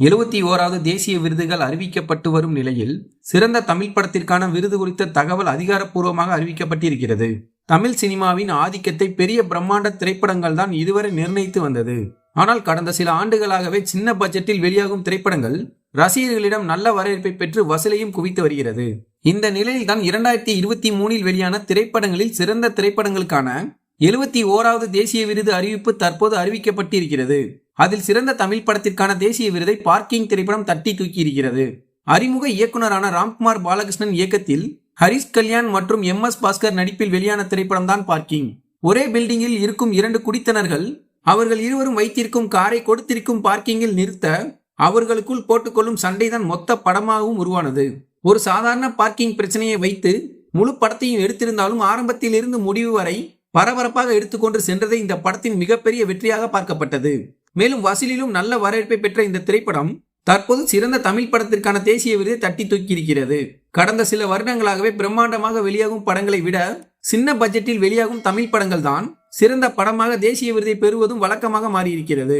எழுபத்தி ஓராவது தேசிய விருதுகள் அறிவிக்கப்பட்டு வரும் நிலையில் சிறந்த தமிழ் படத்திற்கான விருது குறித்த தகவல் அதிகாரப்பூர்வமாக அறிவிக்கப்பட்டிருக்கிறது. தமிழ் சினிமாவின் ஆதிக்கத்தை பெரிய பிரம்மாண்ட திரைப்படங்கள் தான் இதுவரை நிர்ணயித்து வந்தது. ஆனால் கடந்த சில ஆண்டுகளாகவே சின்ன பட்ஜெட்டில் வெளியாகும் திரைப்படங்கள் ரசிகர்களிடம் நல்ல வரவேற்பை பெற்று வசூலையும் குவித்து வருகிறது. இந்த நிலையில் தான் இரண்டாயிரத்தி இருபத்தி மூணில் வெளியான திரைப்படங்களில் சிறந்த திரைப்படங்களுக்கான எழுபத்தி ஓராவது தேசிய விருது அறிவிப்பு தற்போது அறிவிக்கப்பட்டிருக்கிறது. அதில் சிறந்த தமிழ் படத்திற்கான தேசிய விருதை பார்க்கிங் திரைப்படம் தட்டி தூக்கியிருக்கிறது. அறிமுக இயக்குனரான ராம்குமார் பாலகிருஷ்ணன் இயக்கத்தில் ஹரிஷ் கல்யாண் மற்றும் எம் எஸ் பாஸ்கர் நடிப்பில் வெளியான திரைப்படம் தான் பார்க்கிங். ஒரே பில்டிங்கில் இருக்கும் இரண்டு குடித்தனர்கள் அவர்கள் இருவரும் வைத்திருக்கும் காரை கொடுத்திருக்கும் பார்க்கிங்கில் நிறுத்த அவர்களுக்குள் போட்டுக்கொள்ளும் சண்டைதான் மொத்த படமாகவும் உருவானது. ஒரு சாதாரண பார்க்கிங் பிரச்சனையை வைத்து முழு படத்தையும் எடுத்திருந்தாலும் ஆரம்பத்தில் இருந்து முடிவு வரை பரபரப்பாக எடுத்துக்கொண்டு சென்றதே இந்த படத்தின் மிகப்பெரிய வெற்றியாக பார்க்கப்பட்டது. மேலும் வசூலிலும் நல்ல வரவேற்பை பெற்ற இந்த திரைப்படம் தற்போது சிறந்த தமிழ் படத்திற்கான தேசிய விருதை தட்டி தூக்கியிருக்கிறது. கடந்த சில வருடங்களாகவே பிரம்மாண்டமாக வெளியாகும் படங்களை விட சின்ன பட்ஜெட்டில் வெளியாகும் தமிழ் படங்கள் தான் சிறந்த படமாக தேசிய விருதை பெறுவதும் வழக்கமாக மாறியிருக்கிறது.